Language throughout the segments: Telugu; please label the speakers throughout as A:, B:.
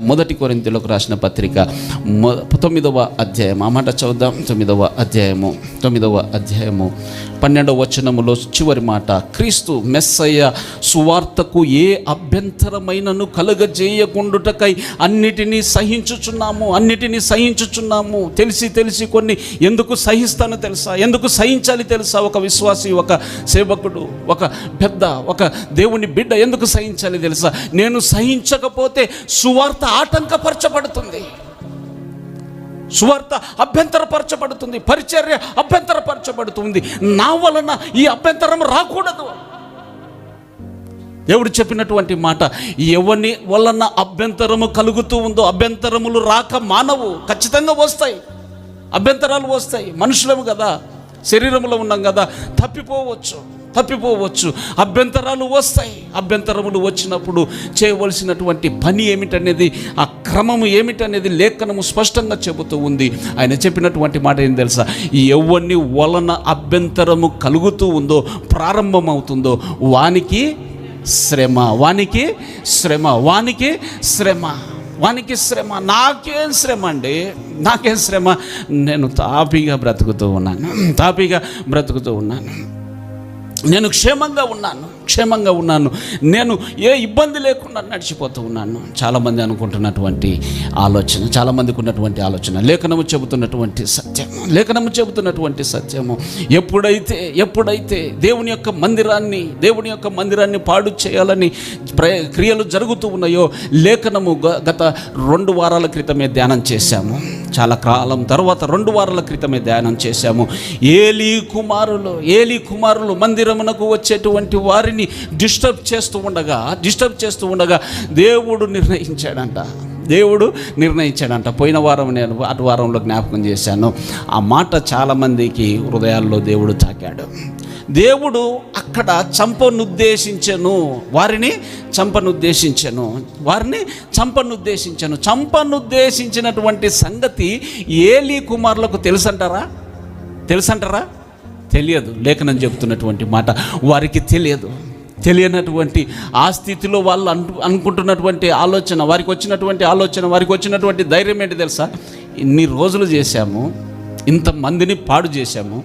A: మొదటి కొరింతలకు రాసిన పత్రిక తొమ్మిదవ అధ్యాయం ఆ మాట చదువుదాం. తొమ్మిదవ అధ్యాయము. తొమ్మిదవ అధ్యాయము. పన్నెండవ వచనములో చివరి మాట క్రీస్తు మెస్సయ్య సువార్తకు ఏ అభ్యంతరమైనను కలుగజేయకుండుటకై అన్నిటినీ సహించుచున్నాము. అన్నిటినీ సహించుచున్నాము. తెలిసి తెలిసి కొన్ని ఎందుకు సహిస్తానో తెలుసా? ఎందుకు సహించాలి తెలుసా? ఒక విశ్వాసి ఒక సేవకుడు ఒక పెద్ద ఒక దేవుని బిడ్డ ఎందుకు సహించాలి తెలుసా? నేను సహించకపోతే సువార్త ఆటంకపరచబడుతుంది. సువార్త అభ్యంతరపరచబడుతుంది. పరిచర్య అభ్యంతరపరచబడుతుంది. నా వలన ఈ అభ్యంతరం రాకూడదు. దేవుడు చెప్పినటువంటి మాట ఎవని వలన అభ్యంతరము కలుగుతూ ఉందో అభ్యంతరములు రాక మానవు ఖచ్చితంగా వస్తాయి. అభ్యంతరాలు వస్తాయి. మనుషులము కదా శరీరంలో ఉన్నాం కదా తప్పిపోవచ్చు. తప్పిపోవచ్చు. అభ్యంతరాలు వస్తాయి. అభ్యంతరములు వచ్చినప్పుడు చేయవలసినటువంటి పని ఏమిటనేది ఆ క్రమము ఏమిటనేది లేఖనము స్పష్టంగా చెబుతూ ఉంది. ఆయన చెప్పినటువంటి మాట ఏం తెలుసా? ఎవరిని వలన అభ్యంతరము కలుగుతూ ఉందో ప్రారంభమవుతుందో వానికి శ్రమ వానికి శ్రమ వానికి శ్రమ వానికి శ్రమ. నాకేం శ్రమ అండి? నాకేం శ్రమ? నేను తాపీగా బ్రతుకుతూ ఉన్నాను. తాపీగా బ్రతుకుతూ ఉన్నాను. నేను క్షేమంగా ఉన్నాను. క్షేమంగా ఉన్నాను. నేను ఏ ఇబ్బంది లేకుండా నడిచిపోతూ ఉన్నాను. చాలామంది అనుకుంటున్నటువంటి ఆలోచన చాలామందికి ఉన్నటువంటి ఆలోచన లేఖనము చెబుతున్నటువంటి సత్యము లేఖనము చెబుతున్నటువంటి సత్యము. ఎప్పుడైతే ఎప్పుడైతే దేవుని యొక్క మందిరాన్ని దేవుని యొక్క మందిరాన్ని పాడు చేయాలని క్రియలు జరుగుతూ ఉన్నాయో లేఖనము గ- గత రెండు వారాల క్రితమే ధ్యానం చేశాము. చాలా కాలం తర్వాత రెండు వారాల క్రితమే ధ్యానం చేశాము. ఏలీ కుమారులు ఏలీ కుమారులు మందిరమునకు వచ్చేటువంటి వారిని డిస్టర్బ్ చేస్తూ ఉండగా డిస్టర్బ్ చేస్తూ ఉండగా దేవుడు నిర్ణయించాడంట. దేవుడు నిర్ణయించాడంట. పోయిన వారం నేను అటు వారంలో జ్ఞాపకం చేశాను. ఆ మాట చాలామందికి హృదయాల్లో దేవుడు తాకాడు. దేవుడు అక్కడ చంపనుద్దేశించను. వారిని చంపనుద్దేశించను. వారిని చంపనుద్దేశించను. చంపనుద్దేశించినటువంటి సంగతి ఏలీ కుమారులకు తెలుసంటారా? తెలుసంటారా? తెలియదు. లేఖనం చెబుతున్నటువంటి మాట వారికి తెలియదు. తెలియనటువంటి ఆ స్థితిలో వాళ్ళు అను అనుకుంటున్నటువంటి ఆలోచన వారికి వచ్చినటువంటి ఆలోచన వారికి వచ్చినటువంటి ధైర్యం ఏంటి తెలుసా? ఇన్ని రోజులు చేశాము ఇంతమందిని పాడు చేశాము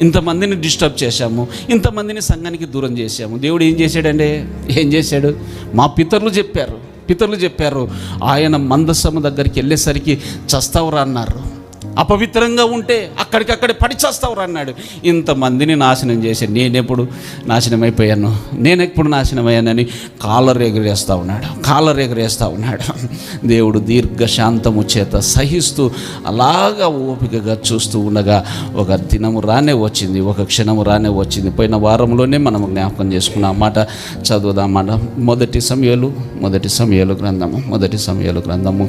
A: ఇంతమందిని డిస్టర్బ్ చేశాము ఇంతమందిని సంఘానికి దూరం చేశాము. దేవుడు ఏం చేశాడండి ఏం చేశాడు? మా పితరులు చెప్పారు పితరులు చెప్పారు ఆయన మందసము దగ్గరికి వెళ్ళేసరికి చస్తావురా అన్నారు. అపవిత్రంగా ఉంటే అక్కడికక్కడే పడిచేస్తావురు అన్నాడు. ఇంతమందిని నాశనం చేశాను నేనెప్పుడు నాశనం అయిపోయాను నేను ఎప్పుడు నాశనం అయ్యానని కాలర్ ఎగరేస్తూ ఉన్నాడు. కాలర్ ఎగరేస్తూ ఉన్నాడు. దేవుడు దీర్ఘశాంతము చేత సహిస్తూ అలాగా ఓపికగా చూస్తూ ఉండగా ఒక దినము రానే వచ్చింది ఒక క్షణము రానే వచ్చింది. పోయిన వారంలోనే మనం జ్ఞాపకం చేసుకున్నాం. మాట చదువుదామాట మొదటి సమయాలు మొదటి సమయాలు గ్రంథము మొదటి సమయాలు గ్రంథము.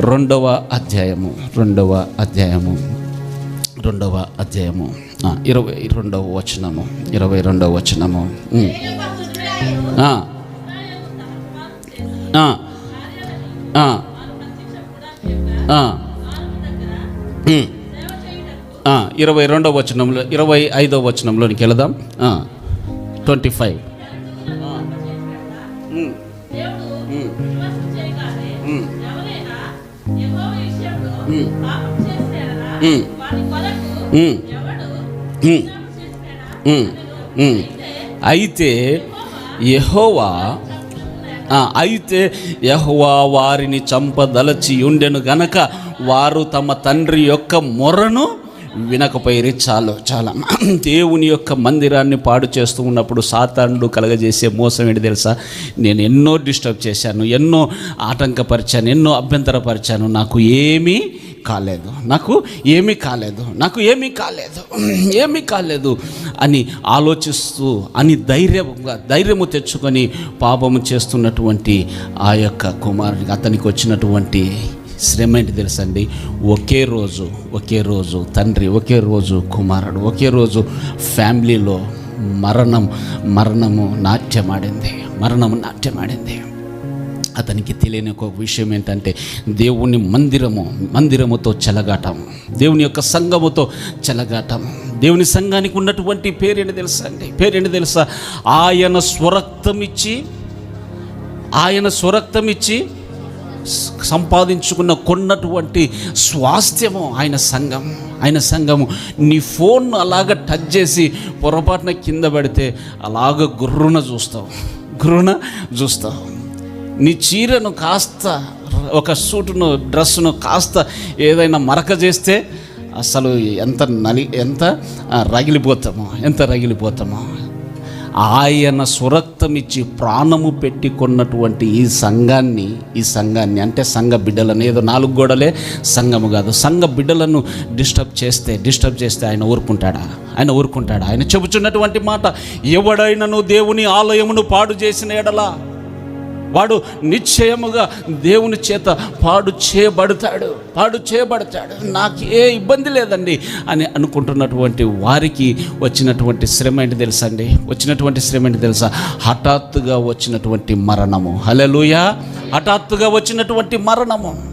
A: రెండవ అధ్యాయము రెండవ అధ్యాయము రెండవ అధ్యాయము. ఇరవై రెండవ వచనము ఇరవై రెండవ వచనము. ఇరవై రెండవ వచనంలో ఇరవై ఐదవ వచనంలోనికి వెళదాం. Twenty five. అయితే యహోవా అయితే యహోవా వారిని చంపదలచి ఉండెను గనక వారు తమ తండ్రి యొక్క మొరను వినకపోయిరి చాలు చాలా. దేవుని యొక్క మందిరాన్ని పాడు చేస్తూ ఉన్నప్పుడు సాతానుడు కలగజేసే మోసం ఏంటి తెలుసా? నేను ఎన్నో డిస్టర్బ్ చేశాను ఎన్నో ఆటంకపరిచాను ఎన్నో అభ్యంతరపరిచాను. నాకు ఏమీ కాలేదు నాకు ఏమీ కాలేదు నాకు ఏమీ కాలేదు ఏమీ కాలేదు అని ఆలోచిస్తూ అని ధైర్యంగా ధైర్యము తెచ్చుకొని పాపము చేస్తున్నటువంటి ఆ యొక్క కుమారుడికి అతనికి వచ్చినటువంటి శ్రమ ఏంటి తెలుసండి? ఒకే రోజు ఒకే రోజు తండ్రి ఒకే రోజు కుమారుడు ఒకే రోజు ఫ్యామిలీలో మరణం మరణము నాట్యమాడింది మరణము నాట్యమాడింది. అతనికి తెలియని ఒక విషయం ఏంటంటే దేవుని మందిరము మందిరముతో చెలగాటం దేవుని యొక్క సంఘముతో చెలగాటం. దేవుని సంఘానికి ఉన్నటువంటి పేరేంటి తెలుసా అండి పేరేంటి తెలుసా? ఆయన స్వరక్తం ఇచ్చి ఆయన స్వరక్తం ఇచ్చి సంపాదించుకున్న కొన్నటువంటి స్వాస్థ్యము ఆయన సంఘం. ఆయన సంఘము. నీ ఫోన్ అలాగ టచ్ చేసి పొరపాటున కింద పడితే అలాగ గుర్రున చూస్తావు. గుర్రున చూస్తావు. నీ చీరను కాస్త ఒక సూటును డ్రెస్సును కాస్త ఏదైనా మరక చేస్తే అసలు ఎంత నలి ఎంత రగిలిపోతామో ఎంత రగిలిపోతామో. ఆయన సురక్తం ఇచ్చి ప్రాణము పెట్టి కొన్నటువంటి ఈ సంఘాన్ని ఈ సంఘాన్ని అంటే సంఘ బిడ్డలను ఏదో నాలుగు గోడలే సంఘము కాదు సంఘ బిడ్డలను డిస్టర్బ్ చేస్తే డిస్టర్బ్ చేస్తే ఆయన ఊరుకుంటాడా? ఆయన ఊరుకుంటాడా? ఆయన చెబుతున్నటువంటి మాట ఎవడైనను దేవుని ఆలయమును పాడు చేసిన ఎడలా వాడు నిశ్చయముగా దేవుని చేత పాడు చేయబడతాడు పాడు చేయబడతాడు. నాకు ఏ ఇబ్బంది లేదండి అని అనుకుంటున్నటువంటి వారికి వచ్చినటువంటి శ్రమ ఏంటి తెలుసా అండి వచ్చినటువంటి శ్రమ ఏంటి తెలుసా? హఠాత్తుగా వచ్చినటువంటి మరణము. హలలుయా హఠాత్తుగా వచ్చినటువంటి మరణము.